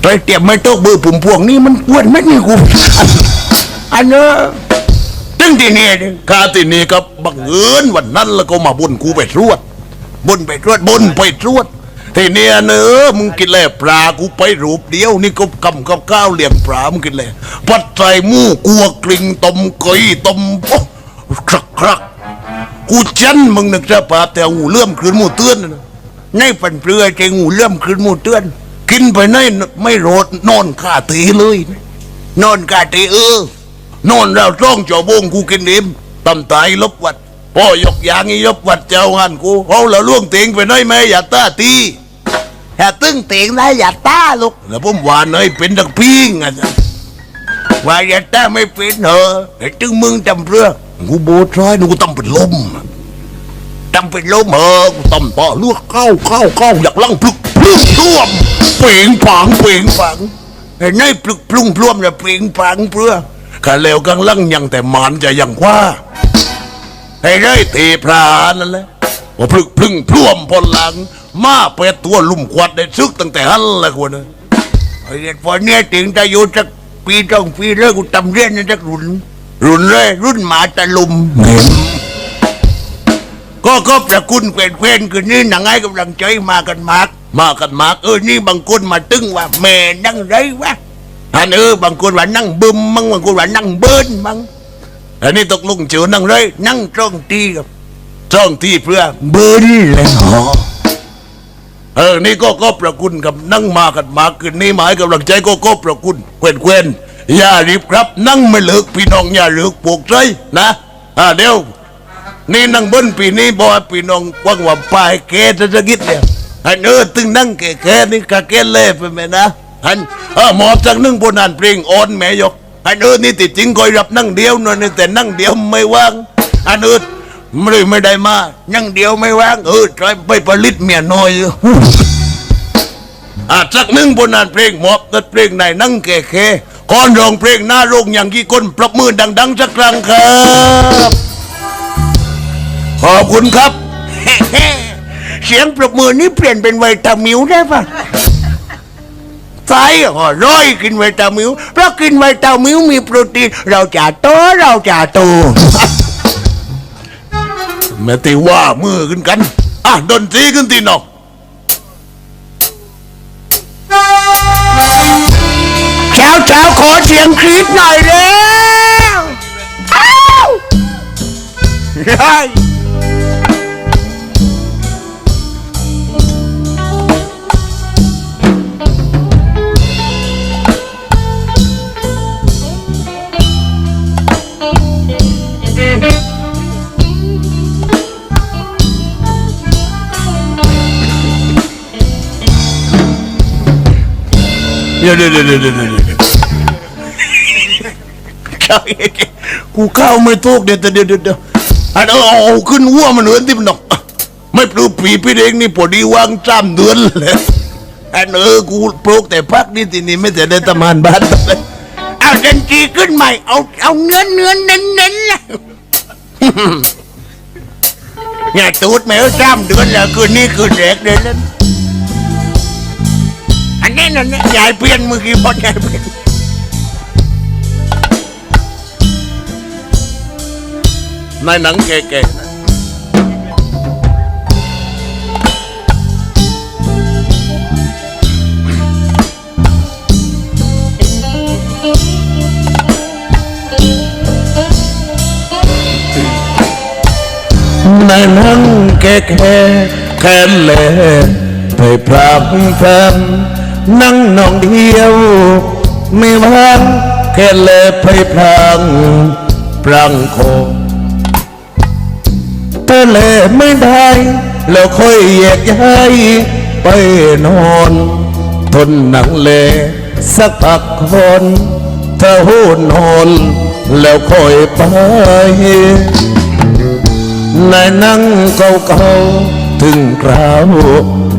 ไตรเตียมไม่โต๊ะเบอร์ปุ่มพวงนี่มันกวนไหมนี่กูอันเนอะตึงที่นี่ข้าที่นี่ก็บังเอิญวันนั้นแล้วก็มาบนกูไปตรวจบนไปตรวจบนไปตรวจทีเนี้ยเนอะมึงกินแล่ปลากูไปรูปเดียวนี่ก็กำกับข้าวเลี้ยงปลามึงกินแล่ปัดใจหมู่กัวกลิ่งต้มกอยต้มครักครักกูจันมึงนึกจะปลาแต่หูเลื่อมคืนหมูเตือนนะในปันเปลือยใจหูเลื่อมคืนหมูเตือน กินไปในไม่โรดนอนขาตีเลยนอนขาตีเออนอนเราต้องจอบงกูกินเอ็มตำตายลบวัดพ่อยกยางอียบวัดเจ้าหันกูเอาละล่วงเตียงไปในแม่อย่าตาตีอย่าตึ้งเตียงได้อย่าตาลูกแล้วผมว่าเนยเป็นดักพิงอะว่าอย่าแต่ไม่เป็นเหรอไอ้ตึงมึงจำเรือกูโบทร้อยนูกูต้องเป็นลมจำเป็นลมเหรอกูต้องต่อลวกเข้าเข้าเข้าอยากลั่งปลุกปลุกพร่วม เปล่งปังเปล่งปังไอ้นายปลุกปลุงพร่วมเนี่ยเปล่งปังเพื่อข้าเลวกังลั่งยังแต่มันจะยังว่าไอ้ได้เทพรานนั่นแหละว่าพลึกพลึงพร่วมพลหลัง มาเป็ดตัวลุ่มควัดได้ซึกตั้งแต่หันละคนนะไอ้เด็กพอเนี่ยถึงจะอยู่สักปีสองปีแล้วกูทำเรียนในสักรุ่น รุ่นเลยรุ่นหมาตะลุม ก็ก็ประคุณเพื่อนเพื่อนคืนนี้หนังไอ้กำลังใจมากันมาก มากันมากเออนี่บางคนมาตึงว่าแม่นั่งไรวะอันเออบางคนว่านั่งบึมมั่งบางคนว่านั่งเบิ้นมั่งอันนี้ตกลงเจอนั่งไรนั่งจ้องตีกับจ้องตีเพื่อเบิ้นเลยเหรอเออนี่ก็ก็ประคุณกับนั่งมากันมาคืนนี้หมายกำลังใจก็ก็ประคุณเควนเควนอย่ารีบครับ นั่งไม่เลิกพี่น้องอย่าเลิกปลูกใจนะอ่าเดี๋ยวนี่นั่งบนปีนี้บอกว่าพี่น้องกว้างว่าปลายแกจะจะกิดเนี่ย อันเออตึงนั่งแก่แกนี่กะแกเล่ไปไหมนะอันเออหมอบจากนึ่งบนนันเพลงอ่อนแม่ยกอันเออนี่ติดจริงคอยรับนั่งเดียวหน่อยนี่แต่นั่งเดียวไม่ว่างอันเออไม่ได้ไม่ได้มานั่งเดียวไม่ว่างเออใช้ไปผลิตเมียน้อยอาสักหนึ่งบนนานเพลงหมอบตัดเพลงในนั่งแก่แค่ก่อนร้องเพลงหน้าโรงอย่างกี่คนปรบมือดัง ๆ สักครั้งครับ ขอบคุณครับ เสียงปรบมือนี้เปลี่ยนเป็นไวตามิวได้ปะใช่อ๋อร้อยกินไวตามิว เพราะกินไวตามิวมีโปรตีน เราจะโตเราจะโตแม่ตีว่ามือขึ้นกัน อะดนตรีขึ้นตีนอกเช้าเช้าขอเสียงครีดหน่อยเร็วอ้าว เฮ้ยเดี๋ยวเดี๋ยวเดี๋ยวเดี๋ยวเดี๋ยวเดี๋ยวใช่กูเข้าไม่ถูกเดี๋ยวเดี๋ยวเดี๋ยวเดี๋ยวอันเอาเอาขึ้นหัวมันเหมือนที่มันนอกไม่ปลูกปีพี่เองนี่พอดีวางจ้ำเดือนเลยอันเออกูปลูกแต่พักนี่ทีนี้ไม่แต่ได้ทำงานบ้านเลยเอาดันจีขึ้นใหม่เอาเอาเนื้อเนื้อเน้นเน้นๆเลยอย่าตูดแมวจ้ำเดือนแล้วคืนนี้คืนแรกเดือนนั้นอั นั่นยายเปลี่ยนมือกี้พอยายเปลี่ยนในหนังแก่ๆนะในหนังแก่ๆแค่เล่ไปพรำแฟน นั่งนองเดียว ไม่ว่างแค่เล่ไปพรางปรังโคงเธอเล่ไม่ได้ แล้วค่อยแยกย้ายไปนอน ทนหนังเลสักพักคนเธอหูนอน แล้วค่อยไปนายนั่งเก่าๆถึงคราว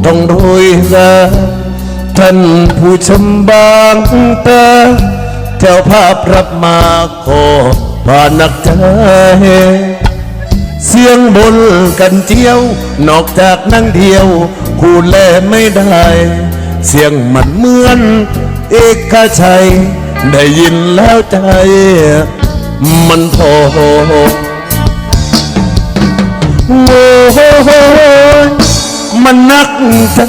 ต้องโรยลา ท่านผู้ชมบางตาแถวภาพรับมาขอผ่านักใจเสียงบนกันเจียว นอกจากนั่งเดียว คูแลไม่ได้ เสียงมันเหมือน เอกชัย ได้ยินแล้วใจ มันพอโอ้โหมันนักใจ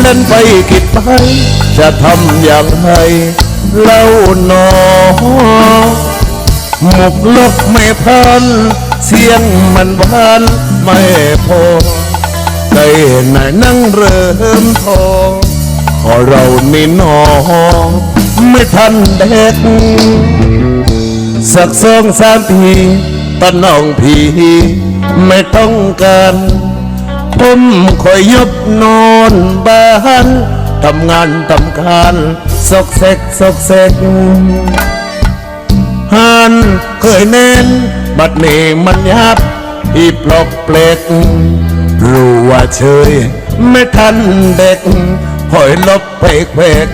เล่นไปคิดไป จะทำอย่างไรเล่าหนอหมกลกไม่พัน เสียงมันหวานไม่พอใจไหนนั่งเริ่มทอขอเรานี่นอไม่ทันเด็กสักสองสามปีตอนน้องพี่ไม่ต้องการ ผมคอยยบนอนบ้านทำงานทำการซอกเซกซอกเซกหันเคยเน้น บัดนี้มันยับอีปลอกเปลกรู้ว่าเฉยไม่ทันเด็กหอยลบเพกเพก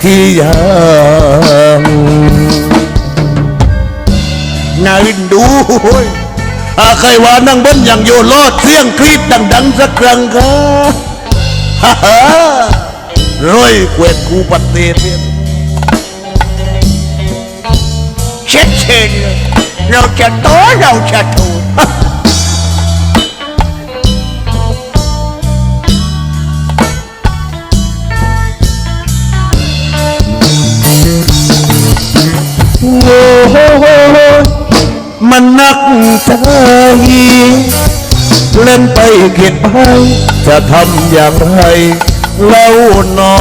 ขี้ยางนาวินดูเฮ้ อาใครว่านั่งบนอย่างโยโลดเสียงกรีดดังๆสักครั้งครับฮ่าฮ่าร้อยเกวดกูปฏิเสธเช็ดเชนเลยเราจะโตเราจะถูกโอ้โห มันนักใจเล่นไปเกียดไปจะทำอย่างไรเล่าหนอ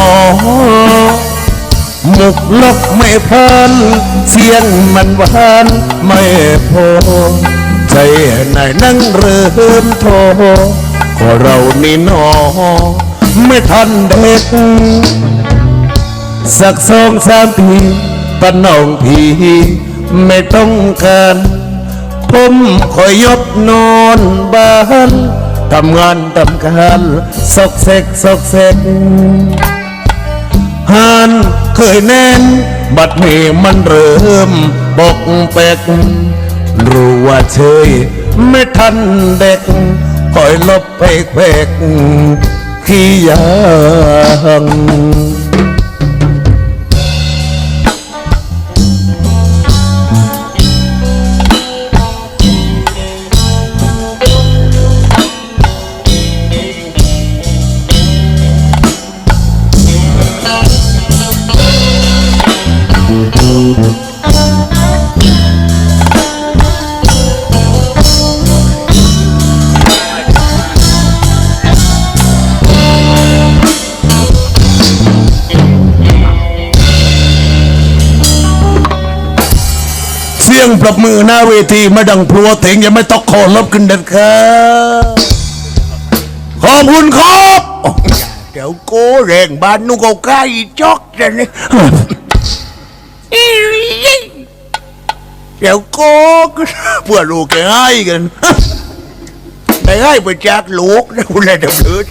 หมุกลกไม่พันเสียงมันหวานไม่พอ ใจไหนนั่งเริ่มโทขอเรานี่หนอ ไม่ทันเด็ก สักสองสามปีตอนน้องพี่ไม่ต้องการ ผมคอยยบนอนบ้านทำงานทำการซอกเซกซอกเซกหานเคยแน่น บัดนี้มันเริ่มบกแปกรู้ว่าเฉยไม่ทันเด็กคอยลบเพกเพกขี้ยาง ยงปรบมือหน้าเวทีมาดังพลัวเถงยังไม่ต้องขอลบขึ้นเด็ดครับขอบคุณครับเดี๋ยวโกแรงบ้านนุ่งเอาใกล้จอกจะนี่เดี๋ยวโกเพื่อลูกแกให้กันได้ให้ไปจากลูกนะคุณเลยเดือด